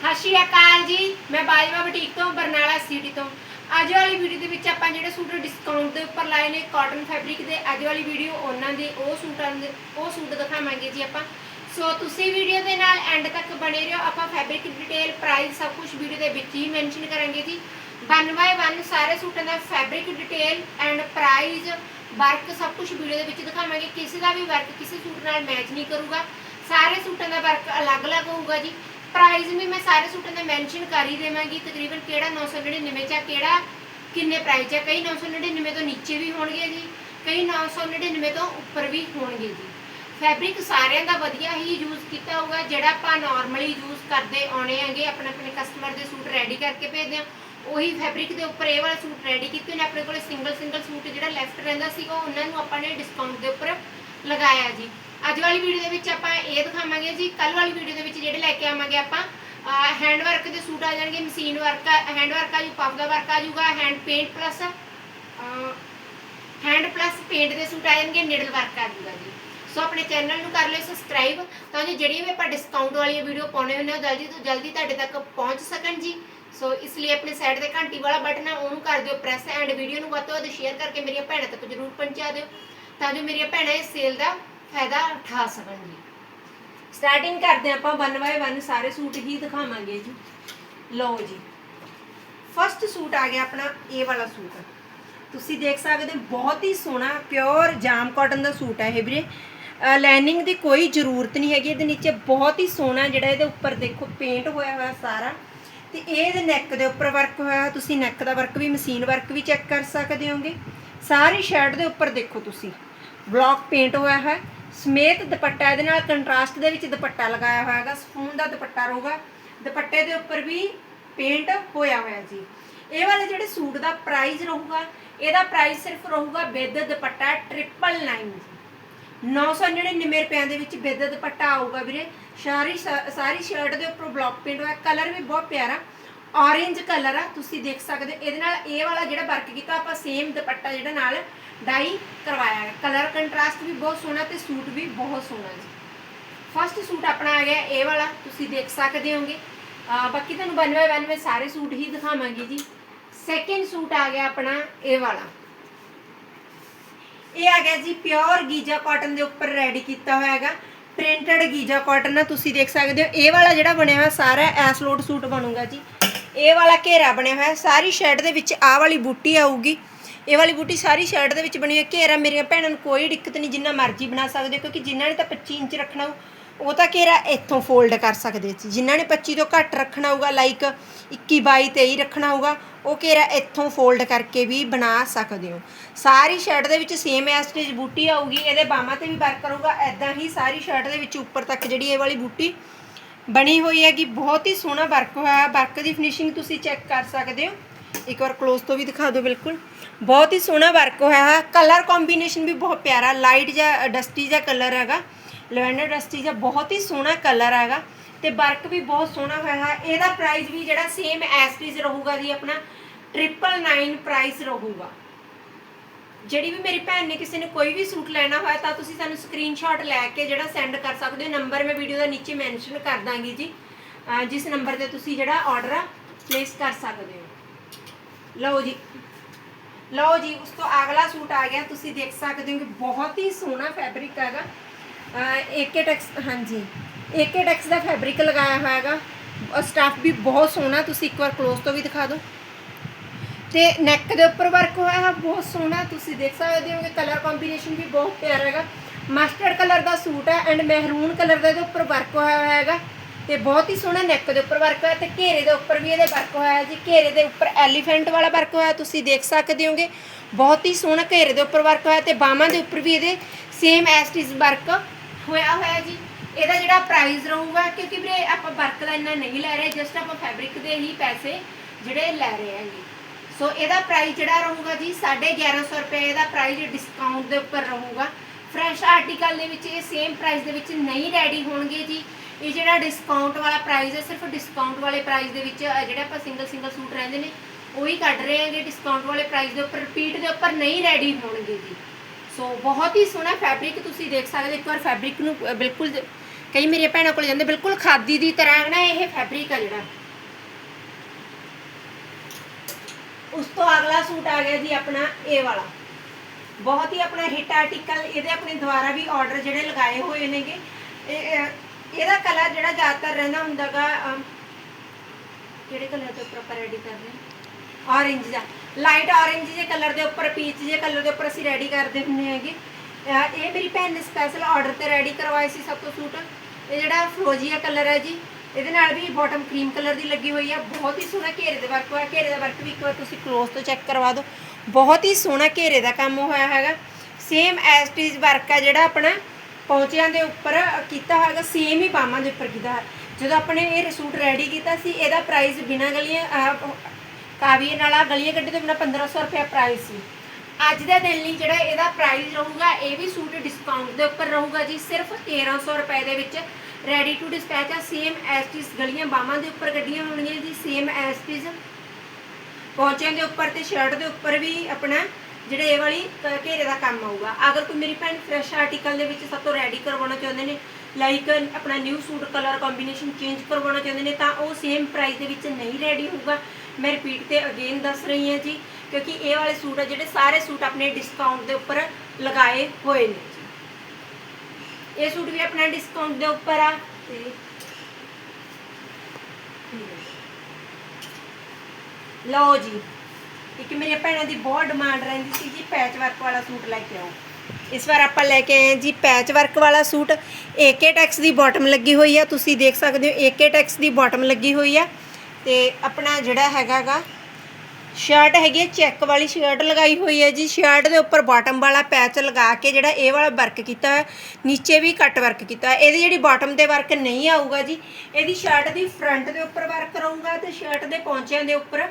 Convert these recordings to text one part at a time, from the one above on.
ਸਤਿ ਸ਼੍ਰੀ ਅਕਾਲ ਜੀ। ਮੈਂ ਬਾਜਵਾ ਬੁਟੀਕ ਤੋਂ, ਬਰਨਾਲਾ ਸਿਟੀ ਤੋਂ। ਅੱਜ ਵਾਲੀ ਵੀਡੀਓ ਦੇ ਵਿੱਚ ਆਪਾਂ ਜਿਹੜੇ ਸੂਟ ਡਿਸਕਾਊਂਟ ਦੇ ਉੱਪਰ ਲਾਏ ਨੇ ਕਾਟਨ ਫੈਬਰਿਕ ਦੇ, ਅੱਜ ਵਾਲੀ ਵੀਡੀਓ ਉਹਨਾਂ ਦੇ, ਉਹ ਸੂਟਾਂ ਦੇ, ਉਹ ਸੂਟ ਦਿਖਾਵਾਂਗੇ ਜੀ ਆਪਾਂ। ਸੋ ਤੁਸੀਂ ਵੀਡੀਓ ਦੇ ਨਾਲ ਐਂਡ ਤੱਕ ਬਣੇ ਰਹੋ। ਆਪਾਂ ਫੈਬਰਿਕ ਡਿਟੇਲ ਪ੍ਰਾਈਸ ਸਭ ਕੁਝ ਵੀਡੀਓ ਦੇ ਵਿੱਚ ਹੀ ਮੈਂਸ਼ਨ ਕਰਾਂਗੇ ਜੀ। ਵਨ ਬਾਏ ਵਨ ਸਾਰੇ ਸੂਟਾਂ ਦਾ fabric detail and price work ਸਭ ਕੁਝ ਵੀਡੀਓ ਦੇ ਵਿੱਚ ਦਿਖਾਵਾਂਗੇ। ਕਿਸੇ ਦਾ ਵੀ ਵਰਕ ਕਿਸੇ ਸੂਟ ਨਾਲ ਮੈਚ ਨਹੀਂ ਕਰੂਗਾ। ਸਾਰੇ ਸੂਟਾਂ ਦਾ ਵਰਕ ਅਲੱਗ-ਅਲੱਗ ਹੋਊਗਾ ਜੀ। ਪ੍ਰਾਈਸ ਵੀ ਮੈਂ ਸਾਰੇ ਸੂਟਾਂ ਦਾ ਮੈਂਸ਼ਨ ਕਰ ਹੀ ਦੇਵਾਂਗੀ। ਤਕਰੀਬਨ ਕਿਹੜਾ 999 ਚ ਆ, ਕਿਹੜਾ ਕਿੰਨੇ ਪ੍ਰਾਈਸ ਆ? ਕਈ 999 ਤੋਂ ਨੀਚੇ ਵੀ ਹੋਣਗੇ ਜੀ ਕਈ 999 ਤੋਂ ਉੱਪਰ ਵੀ ਹੋਣਗੇ ਜੀ। ਫੈਬਰਿਕ ਸਾਰਿਆਂ ਦਾ ਵਧੀਆ ਹੀ ਯੂਜ਼ ਕੀਤਾ ਹੋਊਗਾ ਜਿਹੜਾ ਆਪਾਂ ਨਾਰਮਲੀ ਯੂਜ਼ ਕਰਦੇ ਆਉਣੇ ਆਂਗੇ ਆਪਣੇ ਆਪਣੇ ਕਸਟਮਰ ਦੇ ਸੂਟ ਰੈਡੀ ਕਰਕੇ ਭੇਜਦੇ ਆ ਉਹੀ ਫੈਬਰਿਕ ਦੇ ਉੱਪਰ ਇਹ ਵਾਲਾ ਸੂਟ ਰੈਡੀ ਕੀਤੇ ਨੇ ਆਪਣੇ ਕੋਲ ਸਿੰਗਲ ਸਿੰਗਲ ਸੂਟ ਜਿਹੜਾ ਲੈਫਟ ਰਹਿੰਦਾ ਸੀਗਾ ਉਹਨਾਂ ਨੂੰ ਆਪਾਂ ਨੇ ਡਿਸਕਾਊਂਟ ਦੇ ਉੱਪਰ ਲਗਾਇਆ ਜੀ। ਅੱਜ ਵਾਲੀ ਵੀਡੀਓ ਦੇ ਵਿੱਚ ਆਪਾਂ ਇਹ ਦਿਖਾਵਾਂਗੇ ਜੀ ਕੱਲ ਵਾਲੀ ਵੀਡੀਓ ਦੇ ਵਿੱਚ ਜਿਹੜੇ ਲੈ ਕੇ ਆਵਾਂਗੇ ਆਪਾਂ ਹੈਂਡ ਵਰਕ ਦੇ ਸੂਟ ਆ ਜਾਣਗੇ ਮਸ਼ੀਨ ਵਰਕ ਹੈਂਡ ਵਰਕ ਆ ਜੂ ਪਫ ਦਾ ਵਰਕ ਆ ਜੂਗਾ hand paint plus hand plus paint ਦੇ ਸੂਟ ਆ ਜਾਣਗੇ ਨਿਡਲ ਵਰਕ ਆ ਜੂਗਾ ਜੀ। ਸੋ ਆਪਣੇ ਚੈਨਲ ਨੂੰ ਕਰ ਲਿਓ ਸਬਸਕ੍ਰਾਈਬ ਤਾਂ ਜੋ ਜਿਹੜੀਆਂ ਵੀ ਆਪਾਂ ਡਿਸਕਾਊਂਟ ਵਾਲੀਆਂ ਵੀਡੀਓ ਪਾਉਣੇ ਹੁੰਦੇ ਉਹ ਜਲਦੀ ਤੋਂ ਜਲਦੀ ਤੁਹਾਡੇ ਤੱਕ ਪਹੁੰਚ ਸਕਣ ਜੀ। ਸੋ ਇਸ ਲਈ ਆਪਣੇ ਸਾਈਡ ਤੇ ਘੰਟੀ ਵਾਲਾ ਬਟਨ ਹੈ ਉਹਨੂੰ ਕਰ ਦਿਓ ਪ੍ਰੈਸ ਐਂਡ ਵੀਡੀਓ ਨੂੰ ਵੱਧ ਤੋਂ ਵੱਧ ਸ਼ੇਅਰ ਕਰਕੇ ਮੇਰੀਆਂ ਭੈਣਾਂ ਤੱਕ ਜਰੂਰ ਪਹੁੰਚਾ ਦਿਓ, ਤਾਂ ਜੋ ਮੇਰੀਆਂ ਭੈਣਾਂ ਇਸ ਸੇਲ ਦਾ ਫਾਇਦਾ ਉਠਾ ਸਕਣ ਜੀ ਸਟਾਰਟਿੰਗ ਕਰਦੇ ਆਪਾਂ ਵਨ ਬਾਏ ਵਨ ਸਾਰੇ ਸੂਟ ਹੀ ਦਿਖਾਵਾਂਗੇ ਜੀ। ਲਓ ਜੀ। ਫਸਟ ਸੂਟ ਆ ਗਿਆ ਆਪਣਾ ਇਹ ਵਾਲਾ ਸੂਟ। ਤੁਸੀਂ ਦੇਖ ਸਕਦੇ ਹੋ ਬਹੁਤ ਹੀ ਸੋਹਣਾ ਪਿਓਰ ਜਾਮ ਕਾਟਨ ਦਾ ਸੂਟ ਹੈ ਇਹ ਵੀਰੇ। ਲਾਈਨਿੰਗ ਦੀ ਕੋਈ ਜ਼ਰੂਰਤ ਨਹੀਂ ਹੈਗੀ ਇਹਦੇ ਨੀਚੇ ਬਹੁਤ ਹੀ ਸੋਹਣਾ ਜਿਹੜਾ ਇਹਦੇ ਉੱਪਰ ਦੇਖੋ ਪੇਂਟ ਹੋਇਆ ਹੋਇਆ ਸਾਰਾ। ਤੇ ਇਹਦੇ ਨੈਕ ਦੇ ਉੱਪਰ ਵਰਕ ਹੋਇਆ ਹੋਇਆ, ਤੁਸੀਂ ਨੈਕ ਦਾ ਵਰਕ ਵੀ ਮਸ਼ੀਨ ਵਰਕ ਵੀ ਚੈੱਕ ਕਰ ਸਕਦੇ ਹੋਗੇ। ਸਾਰੀ ਸ਼ਰਟ ਦੇ ਉੱਪਰ ਦੇਖੋ ਤੁਸੀਂ। ਬਲੌਕ ਪੇਂਟ ਹੋਇਆ ਹੈ ਸਮੇਤ ਦੁਪੱਟਾ ਇਹਦੇ ਨਾਲ ਕੰਟਰਾਸਟ ਦੇ ਵਿੱਚ ਦੁਪੱਟਾ ਲਗਾਇਆ ਹੋਇਆ ਹੈਗਾ ਸਫੂਨ ਦਾ ਦੁਪੱਟਾ ਰਹੂਗਾ। ਦੁਪੱਟੇ ਦੇ ਉੱਪਰ ਵੀ ਪੇਂਟ ਹੋਇਆ ਹੋਇਆ ਜੀ। ਇਹ ਵਾਲੇ ਜਿਹੜੇ ਸੂਟ ਦਾ ਪ੍ਰਾਈਸ ਰਹੂਗਾ, ਇਹਦਾ ਪ੍ਰਾਈਸ ਸਿਰਫ ਰਹੂਗਾ ਵਿਦ ਦੁਪੱਟਾ 999 ਜੀ। 999 ਰੁਪਏ ਦੇ ਵਿੱਚ ਵਿਦ ਦੁਪੱਟਾ ਆਊਗਾ ਵੀਰੇ। ਸਾਰੀ ਸਾਰੀ ਸ਼ਰਟ ਦੇ ਉੱਪਰ ਬਲੌਕ ਪੇਂਟ ਹੋਇਆ ਕਲਰ ਵੀ ਬਹੁਤ ਪਿਆਰਾ। ਔਰੇਂਜ ਕਲਰ ਆ, ਤੁਸੀਂ ਦੇਖ ਸਕਦੇ ਹੋ। ਇਹਦੇ ਨਾਲ ਇਹ ਵਾਲਾ ਜਿਹੜਾ ਵਰਕ ਕੀਤਾ, ਆਪਾਂ ਸੇਮ ਦੁਪੱਟਾ ਜਿਹੜਾ ਨਾਲ ਡਾਈ ਕਰਵਾਇਆ ਹੈ। ਕਲਰ ਕੰਟਰਾਸਟ ਵੀ ਬਹੁਤ ਸੋਹਣਾ ਤੇ ਸੂਟ ਵੀ ਬਹੁਤ ਸੋਹਣਾ ਜੀ। ਫਸਟ ਸੂਟ ਆਪਣਾ ਆ ਗਿਆ ਇਹ ਵਾਲਾ, ਤੁਸੀਂ ਦੇਖ ਸਕਦੇ ਹੋਗੇ। ਬਾਕੀ ਤੁਹਾਨੂੰ ਵਨ ਬਾਏ ਵਨ ਮੈਂ ਸਾਰੇ ਸੂਟ ਹੀ ਦਿਖਾਵਾਂਗੀ ਜੀ। ਸੈਕਿੰਡ ਸੂਟ ਆ ਗਿਆ ਆਪਣਾ ਇਹ ਵਾਲਾ। ਇਹ ਆ ਗਿਆ ਜੀ ਪਿਓਰ ਗੀਜਾ ਕਾਟਨ ਦੇ ਉੱਪਰ ਰੈਡੀ ਕੀਤਾ ਹੋਇਆ ਹੈਗਾ। ਪ੍ਰਿੰਟਡ ਗੀਜਾ ਕਾਟਨ ਆ, ਤੁਸੀਂ ਦੇਖ ਸਕਦੇ ਹੋ। ਇਹ ਵਾਲਾ ਜਿਹੜਾ ਬਣਿਆ ਹੋਇਆ ਸਾਰਾ ਐਸਲੋਟ ਸੂਟ ਬਣੂਗਾ ਜੀ। ਇਹ ਵਾਲਾ ਘੇਰਾ ਬਣਿਆ ਹੋਇਆ, ਸਾਰੀ ਸ਼ਰਟ ਦੇ ਵਿੱਚ ਆਹ ਵਾਲੀ ਬੂਟੀ ਆਊਗੀ। ਇਹ ਵਾਲੀ ਬੂਟੀ ਸਾਰੀ ਸ਼ਰਟ ਦੇ ਵਿੱਚ ਬਣੀ ਹੋਈ ਘੇਰਾ ਮੇਰੀਆਂ ਭੈਣਾਂ ਨੂੰ ਕੋਈ ਦਿੱਕਤ ਨਹੀਂ, ਜਿੰਨਾ ਮਰਜ਼ੀ ਬਣਾ ਸਕਦੇ ਹੋ, ਕਿਉਂਕਿ ਜਿਨ੍ਹਾਂ ਨੇ ਤਾਂ 25 ਇੰਚ ਰੱਖਣਾ ਉਹ ਤਾਂ ਘੇਰਾ ਇੱਥੋਂ ਫੋਲਡ ਕਰ ਸਕਦੇ ਸੀ। ਜਿਨ੍ਹਾਂ ਨੇ 25 ਤੋਂ ਘੱਟ ਰੱਖਣਾ ਹੋਊਗਾ ਲਾਈਕ 21 22 23 ਰੱਖਣਾ ਹੋਊਗਾ, ਉਹ ਘੇਰਾ ਇੱਥੋਂ ਫੋਲਡ ਕਰਕੇ ਵੀ ਬਣਾ ਸਕਦੇ ਹੋ। ਸਾਰੀ ਸ਼ਰਟ ਦੇ ਵਿੱਚ ਸੇਮ ਐਸਟੇਜ ਬੂਟੀ ਆਊਗੀ, ਇਹਦੇ ਬਾਹਾਂ ਤੇ ਵੀ ਵਰਕ ਕਰੂਗਾ ਐਦਾਂ ਹੀ ਸਾਰੀ ਸ਼ਰਟ ਦੇ ਵਿੱਚ ਉੱਪਰ ਤੱਕ ਜਿਹੜੀ ਇਹ ਵਾਲੀ ਬੂਟੀ ਬਣੀ ਹੋਈ ਹੈਗੀ, ਬਹੁਤ ਹੀ ਸੋਹਣਾ ਵਰਕ ਹੋਇਆ। ਵਰਕ ਦੀ ਫਿਨਿਸ਼ਿੰਗ ਤੁਸੀਂ ਚੈੱਕ ਕਰ ਸਕਦੇ ਹੋ। ਇੱਕ ਵਾਰ ক্লোਜ਼ ਤੋਂ ਵੀ ਦਿਖਾ ਦਿਓ ਬਿਲਕੁਲ। ਬਹੁਤ ਹੀ ਸੋਹਣਾ ਵਰਕ ਹੋਇਆ ਹੈ। ਕਲਰ ਕੰਬੀਨੇਸ਼ਨ ਵੀ ਬਹੁਤ ਪਿਆਰਾ ਲਾਈਟ ਜਾਂ ਡਸਟੀ ਜਿਹਾ ਕਲਰ ਹੈਗਾ। ਲਵੈਂਡਰ ਡਸਟੀ ਜਿਹਾ ਬਹੁਤ ਹੀ ਸੋਹਣਾ ਕਲਰ ਹੈਗਾ। ਤੇ ਵਰਕ ਵੀ ਬਹੁਤ ਸੋਹਣਾ ਹੋਇਆ ਹੈ। ਇਹਦਾ ਪ੍ਰਾਈਸ ਵੀ ਜਿਹੜਾ ਸੇਮ ਐਸ ਐਸਟੀਜ਼ ਰਹੂਗਾ ਜੀ ਆਪਣਾ 999 ਪ੍ਰਾਈਸ ਰਹੂਗਾ। ਜਿਹੜੀ ਵੀ ਮੇਰੀ ਭੈਣ ਨੇ ਕਿਸੇ ਨੇ ਕੋਈ ਵੀ ਸੂਟ ਲੈਣਾ ਹੋਇਆ ਤਾਂ ਤੁਸੀਂ ਸਾਨੂੰ ਸਕਰੀਨਸ਼ਾਟ ਲੈ ਕੇ ਜਿਹੜਾ ਸੈਂਡ ਕਰ ਸਕਦੇ ਹੋ। ਨੰਬਰ ਮੈਂ ਵੀਡੀਓ ਦਾ ਨੀਚੇ ਮੈਂਸ਼ਨ ਕਰ ਦਾਂਗੀ ਜੀ। ਜਿਸ ਨੰਬਰ ਤੇ ਤੁਸੀਂ ਜਿਹੜਾ ਆਰਡਰ ਆ ਪਲੇਸ ਕਰ ਸਕਦੇ ਹੋ। ਲਓ ਜੀ। ਲਓ ਜੀ, ਉਸ ਤੋਂ ਅਗਲਾ ਸੂਟ ਆ ਗਿਆ। ਤੁਸੀਂ ਦੇਖ ਸਕਦੇ ਹੋ ਕਿ ਬਹੁਤ ਹੀ ਸੋਹਣਾ ਫੈਬਰਿਕ ਹੈਗਾ। ਏਕੇ ਟੈਕਸ ਹਾਂਜੀ। ਏਕੇ ਟੈਕਸ ਦਾ ਫੈਬਰਿਕ ਲਗਾਇਆ ਹੋਇਆ ਹੈਗਾ। ਸਟਾਫ ਵੀ ਬਹੁਤ ਸੋਹਣਾ। ਤੁਸੀਂ ਇੱਕ ਵਾਰ ক্লোਜ਼ ਤੋਂ ਵੀ ਦਿਖਾ ਦਿਓ। ਤੇ ਨੈਕ ਦੇ ਉੱਪਰ ਵਰਕ ਹੋਇਆ ਹੈ, ਬਹੁਤ ਸੋਹਣਾ, ਤੁਸੀਂ ਦੇਖ ਸਕਦੇ ਹੋਗੇ ਕਲਰ ਕੰਬੀਨੇਸ਼ਨ ਵੀ ਬਹੁਤ ਪਿਆਰਾ ਹੈਗਾ। ਮਸਟਰਡ ਕਲਰ ਦਾ ਸੂਟ ਹੈ ਐਂਡ ਮਹਿਰੂਨ ਕਲਰ ਦਾ ਇਹਦੇ ਉੱਪਰ ਵਰਕ ਹੋਇਆ ਹੋਇਆ ਹੈਗਾ। ਤੇ ਬਹੁਤ ਹੀ ਸੋਹਣਾ ਨੈਕ ਦੇ ਉੱਪਰ ਵਰਕ ਹੋਇਆ ਤੇ ਘੇਰੇ ਦੇ ਉੱਪਰ ਵੀ ਇਹਦੇ ਵਰਕ ਹੋਇਆ ਹੈ ਜੀ। ਘੇਰੇ ਦੇ ਉੱਪਰ ਐਲੀਫੈਂਟ ਵਾਲਾ ਵਰਕ ਹੋਇਆ, ਤੁਸੀਂ ਦੇਖ ਸਕਦੇ ਹੋਗੇ। ਬਹੁਤ ਹੀ ਸੋਹਣਾ ਘੇਰੇ ਦੇ ਉੱਪਰ ਵਰਕ ਹੋਇਆ ਤੇ ਬਾਹਾਂ ਦੇ ਉੱਪਰ ਵੀ ਇਹਦੇ ਸੇਮ ਐਸਟਿਸ ਵਰਕ ਹੋਇਆ ਹੋਇਆ ਜੀ। ਇਹਦਾ ਜਿਹੜਾ ਪ੍ਰਾਈਸ ਰਹੂਗਾ, ਕਿਉਂਕਿ ਵੀਰੇ ਆਪਾਂ ਵਰਕ ਦਾ ਇੰਨਾ ਨਹੀਂ ਲੈ ਰਹੇ ਜਸਟ ਆਪਾਂ ਫੈਬਰਿਕ ਦੇ ਹੀ ਪੈਸੇ ਜਿਹੜੇ ਲੈ ਰਹੇ ਹਾਂਗੇ। ਸੋ ਇਹਦਾ ਪ੍ਰਾਈਸ ਜਿਹੜਾ ਰਹੂਗਾ ਜੀ 1150 ਰੁਪਏ ਇਹਦਾ ਪ੍ਰਾਈਸ ਡਿਸਕਾਊਂਟ ਦੇ ਉੱਪਰ ਰਹੂਗਾ। ਫਰੈਸ਼ ਆਰਟੀਕਲ ਦੇ ਵਿੱਚ ਇਹ ਸੇਮ ਪ੍ਰਾਈਸ ਦੇ ਵਿੱਚ ਨਹੀਂ ਰੈਡੀ ਹੋਣਗੇ ਜੀ। ਇਹ ਜਿਹੜਾ ਡਿਸਕਾਊਂਟ ਵਾਲਾ ਪ੍ਰਾਈਸ ਹੈ ਸਿਰਫ ਡਿਸਕਾਊਂਟ ਵਾਲੇ ਪ੍ਰਾਈਸ ਦੇ ਵਿੱਚ ਅਹ, ਜਿਹੜੇ ਆਪਾਂ ਸਿੰਗਲ ਸਿੰਗਲ ਸੂਟ ਰਹਿੰਦੇ ਨੇ ਉਹੀ ਕੱਢ ਰਹੇ ਹਾਂਗੇ। ਡਿਸਕਾਊਂਟ ਵਾਲੇ ਪ੍ਰਾਈਸ ਦੇ ਉੱਪਰ ਰਿਪੀਟ ਦੇ ਉੱਪਰ ਨਹੀਂ ਰੈਡੀ ਹੋਣਗੇ ਜੀ। ਸੋ ਬਹੁਤ ਹੀ ਸੋਹਣਾ ਫੈਬਰਿਕ ਤੁਸੀਂ ਦੇਖ ਸਕਦੇ ਹੋ। ਇੱਕ ਵਾਰ ਫੈਬਰਿਕ ਨੂੰ ਬਿਲਕੁਲ ਕਈ ਮੇਰੀਆਂ ਭੈਣਾਂ ਕੋਲ ਜਾਂਦੇ ਬਿਲਕੁਲ ਖਾਦੀ ਦੀ ਤਰ੍ਹਾਂ ਨਾ ਇਹ ਫੈਬਰਿਕ ਆ ਜਿਹੜਾ। ਉਸ ਤੋਂ ਅਗਲਾ ਸੂਟ ਆ ਗਿਆ ਜੀ ਆਪਣਾ ਇਹ ਵਾਲਾ। ਬਹੁਤ ਹੀ ਆਪਣਾ ਹਿੱਟ ਆਰਟੀਕਲ ਇਹਦੇ ਆਪਣੇ ਦੁਆਰਾ ਵੀ ਆਰਡਰ ਜਿਹੜੇ ਲਗਾਏ ਹੋਏ ਨੇਗੇ। ਇਹਦਾ ਕਲਰ ਜਿਹੜਾ ਜ਼ਿਆਦਾਤਰ ਰਹਿੰਦਾ ਹੁੰਦਾਗਾ ਅਮ, ਕਿਹੜੇ ਕਲਰ ਦੇ ਉੱਪਰ ਆਪਾਂ ਰੈਡੀ ਕਰ ਰਹੇ ਹਾਂ? ਔਰੇਂਜ ਦਾ। ਲਾਈਟ ਔਰੇਂਜ ਜੇ ਕਲਰ ਦੇ ਉੱਪਰ ਪੀਚ ਜੇ ਕਲਰ ਦੇ ਉੱਪਰ ਅਸੀਂ ਰੈਡੀ ਕਰਦੇ ਹੁੰਦੇ ਹੈਗੇ। ਇਹ ਮੇਰੀ ਭੈਣ ਨੇ ਸਪੈਸ਼ਲ ਆਰਡਰ ਤੇ ਰੈਡੀ ਕਰਵਾਏ ਸੀ ਸਭ ਤੋਂ ਸੂਟ। ਇਹ ਜਿਹੜਾ ਫਰੋਜੀਆ ਕਲਰ ਹੈ ਜੀ ਇਹਦੇ ਨਾਲ ਵੀ ਬਾਟਮ ਕਰੀਮ ਕਲਰ ਦੀ ਲੱਗੀ ਹੋਈ ਆ। ਬਹੁਤ ਹੀ ਸੋਹਣਾ ਘੇਰੇ ਦੇ ਵਰਕ ਹੋਇਆ। ਘੇਰੇ ਦਾ ਵਰਕ ਵੀ ਇੱਕ ਵਾਰ ਤੁਸੀਂ ਕਲੋਜ਼ ਤੋਂ ਚੈੱਕ ਕਰਵਾ ਦਿਓ। ਬਹੁਤ ਹੀ ਸੋਹਣਾ ਘੇਰੇ ਦਾ ਕੰਮ ਹੋਇਆ ਹੈਗਾ। ਸੇਮ ਐਸ ਟੀਜ਼ ਵਰਕ ਆ ਜਿਹੜਾ ਆਪਣਾ ਪੌਂਚਿਆਂ ਦੇ ਉੱਪਰ ਕੀਤਾ ਹੈਗਾ। ਸੇਮ ਹੀ ਬਾਹਾਂ ਦੇ ਉੱਪਰ ਕੀਤਾ ਜਦੋਂ ਆਪਣੇ ਇਹ ਸੂਟ ਰੈਡੀ ਕੀਤਾ ਸੀ ਇਹਦਾ ਪ੍ਰਾਈਸ ਬਿਨਾਂ ਗਲੀਆਂ ਅਹ, ਕਾਵੀਏ ਨਾਲ ਆ ਗਲੀਆਂ ਕੱਢੇ ਤੋਂ ਬਿਨਾਂ 1500 ਰੁਪਏ ਪ੍ਰਾਈਸ ਸੀ। ਅੱਜ ਦੇ ਦਿਨ ਲਈ ਜਿਹੜਾ ਇਹਦਾ ਪ੍ਰਾਈਸ ਰਹੂਗਾ ਇਹ ਵੀ ਸੂਟ ਡਿਸਕਾਊਂਟ ਦੇ ਉੱਪਰ ਰਹੂਗਾ ਜੀ। ਸਿਰਫ 1300 ਰੁਪਏ ਦੇ ਵਿੱਚ ਰੈਡੀ ਟੂ ਡਿਸਪੈਚ ਆ ਸੇਮ ਐਸਟੀਸ ਗਲੀਆਂ ਬਾਹਾਂ ਦੇ ਉੱਪਰ ਕੱਢੀਆਂ ਹੋਣਗੀਆਂ ਜੀ ਸੇਮ ਐਸਟੀਸ ਪਹੁੰਚਿਆਂ ਦੇ ਉੱਪਰ ਤੇ ਸ਼ਰਟ ਦੇ ਉੱਪਰ ਵੀ ਆਪਣਾ ਜਿਹੜੇ ਇਹ ਵਾਲੀ ਘੇਰੇ ਦਾ ਕੰਮ ਆਊਗਾ। ਅਗਰ ਕੋਈ ਮੇਰੀ ਭੈਣ ਫਰੈਸ਼ ਆਰਟੀਕਲ ਦੇ ਵਿੱਚ ਸਭ ਤੋਂ ਰੈਡੀ ਕਰਵਾਉਣਾ ਚਾਹੁੰਦੇ ਨੇ ਲਾਈਕ ਆਪਣਾ new suit colour combination change ਕਰਵਾਉਣਾ ਚਾਹੁੰਦੇ ਨੇ, ਤਾਂ ਉਹ ਸੇਮ ਪ੍ਰਾਈਸ ਦੇ ਵਿੱਚ ਨਹੀਂ ਰੈਡੀ ਹੋਊਗਾ। ਮੈਂ ਰਿਪੀਟ ਤੇ ਅਗੇਨ ਦੱਸ ਰਹੀ ਹਾਂ ਜੀ, ਕਿਉਂਕਿ ਇਹ ਵਾਲੇ ਸੂਟ ਆ ਜਿਹੜੇ ਸਾਰੇ ਸੂਟ ਆਪਣੇ ਡਿਸਕਾਊਂਟ ਦੇ ਉੱਪਰ ਲਗਾਏ ਹੋਏ ਨੇ। ਇਹ ਸੂਟ ਵੀ ਆਪਣਾ ਡਿਸਕਾਊਂਟ ਦੇ ਉੱਪਰ ਆ। ਤੇ ਲਓ ਜੀ, ਇੱਕ ਮੇਰੀਆਂ ਭੈਣਾਂ ਦੀ ਬਹੁਤ ਡਿਮਾਂਡ ਰਹਿੰਦੀ ਸੀ ਜੀ ਪੈਚ ਵਰਕ ਵਾਲਾ ਸੂਟ ਲੈ ਕੇ ਆਓ। ਇਸ ਵਾਰ ਆਪਾਂ ਲੈ ਕੇ ਆਏ ਹਾਂ ਜੀ ਪੈਚ ਵਰਕ ਵਾਲਾ ਸੂਟ। ਏਕੇ ਟੈਕਸ ਦੀ ਬਾਟਮ ਲੱਗੀ ਹੋਈ ਆ, ਤੁਸੀਂ ਦੇਖ ਸਕਦੇ ਹੋ ਏਕੇ ਟੈਕਸ ਦੀ ਬਾਟਮ ਲੱਗੀ ਹੋਈ ਆ। ਤੇ ਆਪਣਾ ਜਿਹੜਾ ਹੈਗਾਗਾ ਸ਼ਰਟ ਹੈਗੀ ਹੈ ਚੈੱਕ ਵਾਲੀ ਸ਼ਰਟ ਲਗਾਈ ਹੋਈ ਹੈ ਜੀ। ਸ਼ਰਟ ਦੇ ਉੱਪਰ ਬਾਟਮ ਵਾਲਾ ਪੈਚ ਲਗਾ ਕੇ ਜਿਹੜਾ ਇਹ ਵਾਲਾ ਵਰਕ ਕੀਤਾ ਹੈ ਨੀਚੇ ਵੀ ਕੱਟ ਵਰਕ ਕੀਤਾ ਹੈ ਇਹਦੀ ਜਿਹੜੀ ਬਾਟਮ ਤੇ ਵਰਕ ਨਹੀਂ ਆਊਗਾ ਜੀ, ਇਹਦੀ ਸ਼ਰਟ ਦੀ ਫਰੰਟ ਦੇ ਉੱਪਰ ਵਰਕ ਰਹੂਗਾ ਤੇ ਸ਼ਰਟ ਦੇ ਪੌਂਚਿਆਂ ਦੇ ਉੱਪਰ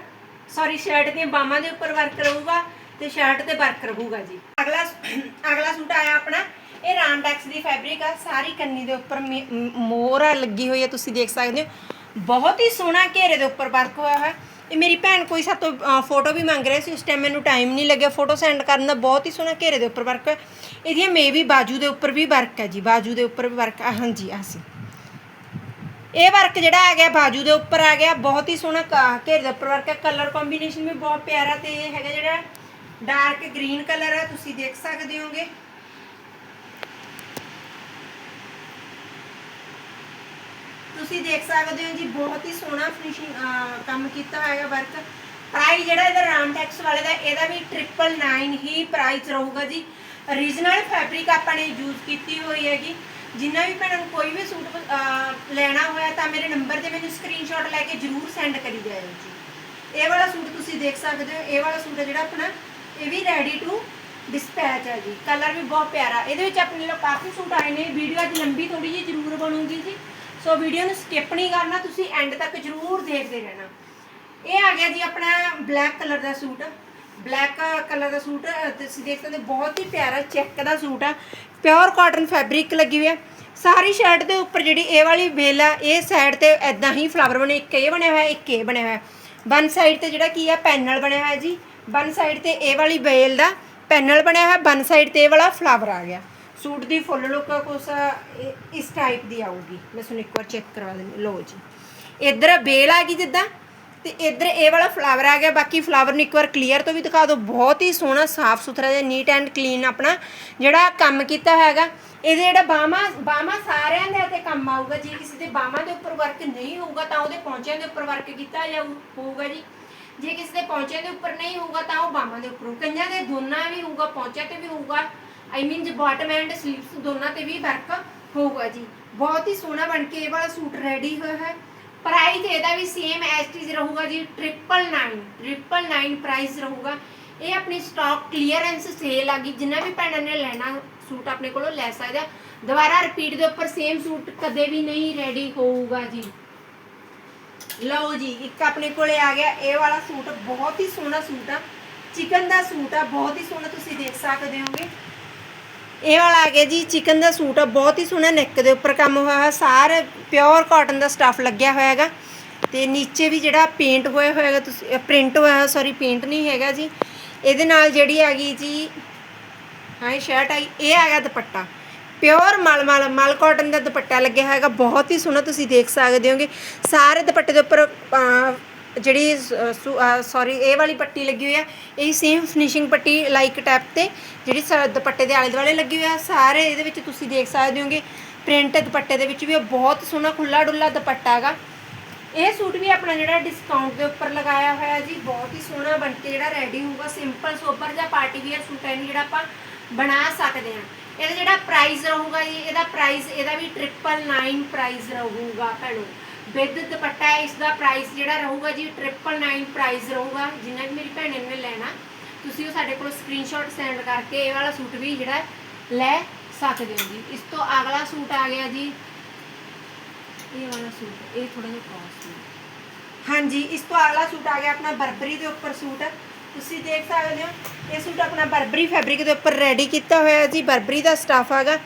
ਸੌਰੀ ਸ਼ਰਟ ਦੀਆਂ ਬਾਹਾਂ ਦੇ ਉੱਪਰ ਵਰਕ ਰਹੂਗਾ ਤੇ ਸ਼ਰਟ ਤੇ ਵਰਕ ਰਹੂਗਾ ਜੀ। ਅਗਲਾ ਅਗਲਾ ਸੂਟ ਆਇਆ ਆਪਣਾ, ਇਹ ਰਾਮਡੈਕਸ ਦੀ ਫੈਬਰਿਕ ਆ। ਸਾਰੀ ਕੰਨੀ ਦੇ ਉੱਪਰ ਮੇ- ਮ- ਮੋਹਰ ਲੱਗੀ ਹੋਈ ਹੈ, ਤੁਸੀਂ ਦੇਖ ਸਕਦੇ ਹੋ। ਬਹੁਤ ਹੀ ਸੋਹਣਾ ਘੇਰੇ ਦੇ ਉੱਪਰ ਵਰਕ ਹੋਇਆ ਹੈ ਇਹ ਮੇਰੀ ਭੈਣ ਕੋਈ ਸਾਤੋਂ ਫੋਟੋ ਵੀ ਮੰਗ ਰਿਹਾ ਸੀ, ਉਸ ਟਾਈਮ ਮੈਨੂੰ ਟਾਈਮ ਨਹੀਂ ਲੱਗਿਆ ਫੋਟੋ ਸੈਂਡ ਕਰਨ ਦਾ, ਬਹੁਤ ਹੀ ਸੋਹਣਾ ਘੇਰੇ ਦੇ ਉੱਪਰ ਵਰਕ ਹੈ। ਇਹਦੀਆਂ ਮੇ ਵੀ ਬਾਜੂ ਦੇ ਉੱਪਰ ਵੀ ਵਰਕ ਹੈ ਜੀ, ਬਾਜੂ ਦੇ ਉੱਪਰ ਵੀ ਵਰਕ ਆ ਹਾਂਜੀ ਆ ਸੀ ਇਹ ਵਰਕ ਜਿਹੜਾ ਆ ਗਿਆ, ਬਾਜੂ ਦੇ ਉੱਪਰ ਆ ਗਿਆ, ਬਹੁਤ ਹੀ ਸੋਹਣਾ ਕ- ਘੇਰੇ ਦੇ ਉੱਪਰ ਵਰਕ ਹੈ। ਕਲਰ ਕੰਬੀਨੇਸ਼ਨ ਵੀ ਬਹੁਤ ਪਿਆਰਾ ਤੇ ਇਹ ਹੈਗਾ ਜਿਹੜਾ ਡਾਰਕ ਗ੍ਰੀਨ ਕਲਰ ਹੈ, ਤੁਸੀਂ ਦੇਖ ਸਕਦੇ ਹੋਗੇ। ਤੁਸੀਂ ਦੇਖ ਸਕਦੇ ਹੋ ਜੀ, ਬਹੁਤ ਹੀ ਸੋਹਣਾ ਫਿਨਿਸ਼ਿੰਗ ਕੰਮ ਕੀਤਾ ਹੋਇਆ ਵਰਕ ਪ੍ਰਾਈਸ ਜਿਹੜਾ ਇਹਦਾ ਰਾਮ ਟੈਕਸ ਵਾਲੇ ਦਾ, ਇਹਦਾ ਵੀ 999 ਹੀ ਪ੍ਰਾਈਸ ਰਹੂਗਾ ਜੀ। Origignal ਫੈਬਰਿਕ ਆਪਾਂ ਨੇ ਯੂਜ਼ ਕੀਤੀ ਹੋਈ ਹੈਗੀ ਜਿੰਨਾ ਵੀ ਭੈਣਾਂ ਨੂੰ ਕੋਈ ਵੀ ਸੂਟ ਲੈਣਾ ਹੋਇਆ ਤਾਂ ਮੇਰੇ ਨੰਬਰ ਤੇ ਮੈਨੂੰ ਸਕਰੀਨਸ਼ਾਟ ਲੈ ਕੇ ਜਰੂਰ ਸੈਂਡ ਕਰੀ ਜਾਇਓ ਜੀ। ਇਹ ਵਾਲਾ ਸੂਟ ਤੁਸੀਂ ਦੇਖ ਸਕਦੇ ਹੋ, ਇਹ ਵਾਲਾ ਸੂਟ ਹੈ ਜਿਹੜਾ ਆਪਣਾ, ਇਹ ਵੀ ਰੈਡੀ ਟੂ ਡਿਸਪੈਚ ਹੈ ਜੀ। ਕਲਰ ਵੀ ਬਹੁਤ ਪਿਆਰਾ। ਇਹਦੇ ਵਿੱਚ ਆਪਣੇ ਲਈ ਕਾਫੀ ਸੂਟ ਆਏ ਨੇ। ਵੀਡੀਓ ਅੱਜ ਲੰਬੀ ਥੋੜੀ ਜਿਹੀ ਜ਼ਰੂਰ ਬਣੂਗੀ ਜੀ। ਸੋ ਵੀਡੀਓ ਨੂੰ ਸਕਿਪ ਨਹੀਂ ਕਰਨਾ ਤੁਸੀਂ ਐਂਡ ਤੱਕ ਜ਼ਰੂਰ ਦੇਖਦੇ ਰਹਿਣਾ। ਇਹ ਆ ਗਿਆ ਜੀ ਆਪਣਾ ਬਲੈਕ ਕਲਰ ਦਾ ਸੂਟ। ਬਲੈਕ ਕਲਰ ਦਾ ਸੂਟ ਤੁਸੀਂ ਦੇਖ ਸਕਦੇ ਹੋ, ਬਹੁਤ ਹੀ ਪਿਆਰਾ ਚੈੱਕ ਦਾ ਸੂਟ ਆ। ਪਿਓਰ ਕਾਟਨ ਫੈਬਰਿਕ ਲੱਗੀ ਹੋਈ ਹੈ ਸਾਰੀ ਸ਼ਰਟ ਦੇ ਉੱਪਰ ਜਿਹੜੀ ਇਹ ਵਾਲੀ ਵੇਲ ਆ ਇਹ ਸਾਈਡ ਤੇ ਐਦਾਂ ਹੀ ਫਲਾਵਰ ਬਣੇ ਇੱਕ ਇਹ ਬਣਿਆ ਹੋਇਆ ਇੱਕ ਇਹ ਬਣਿਆ ਹੋਇਆ। ਵਨ ਸਾਈਡ ਤੇ ਜਿਹੜਾ ਕੀ ਆ ਪੈਨਲ ਬਣਿਆ ਹੋਇਆ ਜੀ। ਵਨ ਸਾਈਡ ਤੇ ਇਹ ਵਾਲੀ ਵੇਲ ਦਾ ਪੈਨਲ ਬਣਿਆ ਹੋਇਆ ਵਨ ਸਾਈਡ ਤੇ ਇਹ ਵਾਲਾ ਫਲਾਵਰ ਆ ਗਿਆ। ਸੂਟ ਦੀ ਫੁੱਲ ਲੁੱਕ ਕੁਛ ਇਸ ਟਾਈਪ ਦੀ ਆਊਗੀ। ਮੈਂ ਤੁਹਾਨੂੰ ਇੱਕ ਵਾਰ ਚੈੱਕ ਕਰਵਾ ਦਿੰਦੀ ਲਓ ਜੀ। ਇੱਧਰ ਬੇਲ ਆ ਗਈ ਜਿੱਦਾਂ, ਤੇ ਇੱਧਰ ਇਹ ਵਾਲਾ ਫਲਾਵਰ ਆ ਗਿਆ। ਬਾਕੀ ਫਲਾਵਰ ਨੂੰ ਇੱਕ ਵਾਰ ਕਲੀਅਰ ਤੋਂ ਵੀ ਦਿਖਾ ਦਿਓ। ਬਹੁਤ ਹੀ ਸੋਹਣਾ, ਸਾਫ਼ ਸੁਥਰਾ ਜਿਹਾ ਨੀਟ ਐਂਡ ਕਲੀਨ ਆਪਣਾ ਜਿਹੜਾ ਕੰਮ ਕੀਤਾ ਹੈਗਾ। ਇਹਦੇ ਜਿਹੜਾ ਬਾਹਾਂ ਬਾਹਾਂ ਸਾਰਿਆਂ ਦੇ ਤੇ ਕੰਮ ਆਊਗਾ ਜੇ। ਕਿਸੇ ਦੇ ਬਾਹਾਂ ਦੇ ਉੱਪਰ ਵਰਕ ਨਹੀਂ ਹੋਊਗਾ, ਤਾਂ ਉਹਦੇ ਪਹੁੰਚਿਆਂ ਦੇ ਉੱਪਰ ਵਰਕ ਕੀਤਾ ਜਾਊ ਹੋਊਗਾ ਜੀ। ਜੇ ਕਿਸੇ ਦੇ ਪਹੁੰਚਿਆਂ ਦੇ ਉੱਪਰ ਨਹੀਂ ਹੋਊਗਾ, ਤਾਂ ਉਹ ਬਾਹਾਂ ਦੇ ਉੱਪਰ ਕਈਆਂ ਦੇ ਦੋਨਾਂ ਵੀ ਹੋਊਗਾ, ਪੌਂਚਿਆਂ ਤੇ ਵੀ ਹੋਊਗਾ। ਆਈ ਮੀਨ ਜੇ ਬਾਟਮ ਐਂਡ ਸਲੀਵਸ ਦੋਨਾਂ ਤੇ ਵੀ ਵਰਕ ਹੋਊਗਾ ਜੀ। ਬਹੁਤ ਹੀ ਸੋਹਣਾ ਬਣ ਕੇ ਇਹ ਵਾਲਾ ਸੂਟ ਰੈਡੀ ਹੋਇਆ ਹੈ। ਪ੍ਰਾਈਸ ਇਹਦਾ ਵੀ ਸੇਮ ਐਸਟੀਜ਼ ਰਹੂਗਾ ਜੀ 999 999 ਪ੍ਰਾਈਸ ਰਹੂਗਾ। ਇਹ ਆਪਣੀ ਸਟਾਕ ਕਲੀਅਰੈਂਸ ਸੇਲ ਆ ਗਈ, ਜਿੰਨਾ ਵੀ ਭੈਣਾਂ ਨੇ ਲੈਣਾ ਸੂਟ ਆਪਣੇ ਕੋਲੋਂ ਲੈ ਸਕਦਾ। ਦੁਬਾਰਾ ਰਿਪੀਟ ਦੇ ਉੱਪਰ ਸੇਮ ਸੂਟ ਕਦੇ ਵੀ ਨਹੀਂ ਰੈਡੀ ਹੋਊਗਾ ਜੀ। ਲਓ ਜੀ, ਇੱਕ ਆਪਣੇ ਕੋਲੇ ਆ ਗਿਆ। ਇਹ ਵਾਲਾ ਸੂਟ ਬਹੁਤ ਹੀ ਸੋਹਣਾ ਸੂਟ ਆ। ਚਿਕਨ ਦਾ ਸੂਟ ਆ। ਬਹੁਤ ਹੀ ਸੋਹਣਾ ਤੁਸੀਂ ਦੇਖ ਸਕਦੇ ਹੋਗੇ। ਇਹ ਵਾਲਾ ਆ ਗਿਆ ਜੀ ਚਿਕਨ ਦਾ ਸੂਟ ਆ, ਬਹੁਤ ਹੀ ਸੋਹਣਾ ਨੈਕ ਦੇ ਉੱਪਰ ਕੰਮ ਹੋਇਆ ਹੋਇਆ, ਸਾਰਾ ਪਿਓਰ ਕਾਟਨ ਦਾ ਸਟੱਫ ਲੱਗਿਆ ਹੋਇਆ ਹੈਗਾ। ਤੇ ਨੀਚੇ ਵੀ ਜਿਹੜਾ ਪੇਂਟ ਹੋਇਆ ਹੋਇਆਗਾ ਤੁਸੀਂ ਪ੍ਰਿੰਟ ਹੋਇਆ ਸੌਰੀ ਪੇਂਟ ਨਹੀਂ ਹੈਗਾ ਜੀ। ਇਹਦੇ ਨਾਲ ਜਿਹੜੀ ਆ ਗਈ ਜੀ, ਹਾਂ, ਇਹ ਸ਼ਰਟ ਆਈ ਇਹ ਆ ਦੁਪੱਟਾ। ਪਿਓਰ ਮਲ ਮਲ ਮਲ ਕਾਟਨ ਦਾ ਦੁਪੱਟਾ ਲੱਗਿਆ ਹੈਗਾ, ਬਹੁਤ ਹੀ ਸੋਹਣਾ ਤੁਸੀਂ ਦੇਖ ਸਕਦੇ ਹੋਗੇ। ਸਾਰੇ ਦੁਪੱਟੇ ਦੇ ਉੱਪਰ ਜਿਹੜੀ ਸੌਰੀ ਇਹ ਵਾਲੀ ਪੱਟੀ ਲੱਗੀ ਹੋਈ ਆ, ਇਹ ਸੇਮ ਫਿਨਿਸ਼ਿੰਗ ਪੱਟੀ ਲਾਈਕ ਟੈਪ ਤੇ, ਜਿਹੜੀ ਸ- ਦੁਪੱਟੇ ਦੇ ਆਲੇ ਦੁਆਲੇ ਲੱਗੀ ਹੋਈ ਆ, ਸਾਰੇ ਇਹਦੇ ਵਿੱਚ ਤੁਸੀਂ ਦੇਖ ਸਕਦੇ ਹੋਗੇ ਪ੍ਰਿੰਟ ਦੁਪੱਟੇ ਦੇ ਵਿੱਚ ਵੀ ਇਹ ਬਹੁਤ ਸੋਹਣਾ ਖੁੱਲਾ ਡੁੱਲਾ ਦੁਪੱਟਾ ਹੈਗਾ ਇਹ ਸੂਟ ਵੀ ਆਪਣਾ ਜਿਹੜਾ ਡਿਸਕਾਊਂਟ ਦੇ ਉੱਪਰ ਲਗਾਇਆ ਹੋਇਆ ਜੀ, ਬਹੁਤ ਹੀ ਸੋਹਣਾ ਬਣ ਕੇ ਜਿਹੜਾ ਰੈਡੀ ਹੋਊਗਾ ਸਿੰਪਲ ਸੋਬਰ ਜਾਂ ਪਾਰਟੀ ਵੀਅਰ ਸੂਟ ਹੈ ਜਿਹੜਾ ਆਪਾਂ ਬਣਾ ਸਕਦੇ ਹਾਂ। ਇਹਦਾ ਜਿਹੜਾ ਪ੍ਰਾਈਸ ਰਹੂਗਾ ਜੀ, ਇਹਦਾ ਪ੍ਰਾਈਸ ਇਹਦਾ ਵੀ 999 ਪ੍ਰਾਈਸ ਰਹੂਗਾ ਭੈਣੋ। ਵਿਦ ਦੁਪੱਟਾ ਇਸ ਦਾ ਪ੍ਰਾਈਸ ਜਿਹੜਾ ਰਹੂਗਾ ਜੀ 999 ਪ੍ਰਾਈਸ ਰਹੂਗਾ। ਜਿੰਨਾ ਵੀ ਮੇਰੀ ਭੈਣੇ ਨੇ ਲੈਣਾ, ਤੁਸੀਂ ਉਹ ਸਾਡੇ ਕੋਲ ਸਕਰੀਨਸ਼ਾਟ ਸੈਂਡ ਕਰਕੇ ਇਹ ਵਾਲਾ ਸੂਟ ਵੀ ਜਿਹੜਾ ਲੈ ਸਕਦੇ ਹੋ ਜੀ। ਇਸ ਤੋਂ ਅਗਲਾ ਸੂਟ ਆ ਗਿਆ ਜੀ, ਇਹ ਵਾਲਾ ਸੂਟ, ਇਹ ਥੋੜਾ ਜਿਹਾ ਕਾਸਟਲੀ ਹਾਂਜੀ, ਇਸ ਤੋਂ ਅਗਲਾ ਸੂਟ ਆ ਗਿਆ ਆਪਣਾ ਬਰਬਰੀ ਦੇ ਉੱਪਰ ਸੂਟ। ਤੁਸੀਂ ਦੇਖ ਸਕਦੇ ਹੋ, ਇਹ ਸੂਟ ਆਪਣਾ ਬਰਬਰੀ ਫੈਬਰਿਕ ਦੇ ਉੱਪਰ ਰੈਡੀ ਕੀਤਾ ਹੋਇਆ ਜੀ, ਬਰਬਰੀ ਦਾ ਸਟਾਫ ਹੈਗਾ।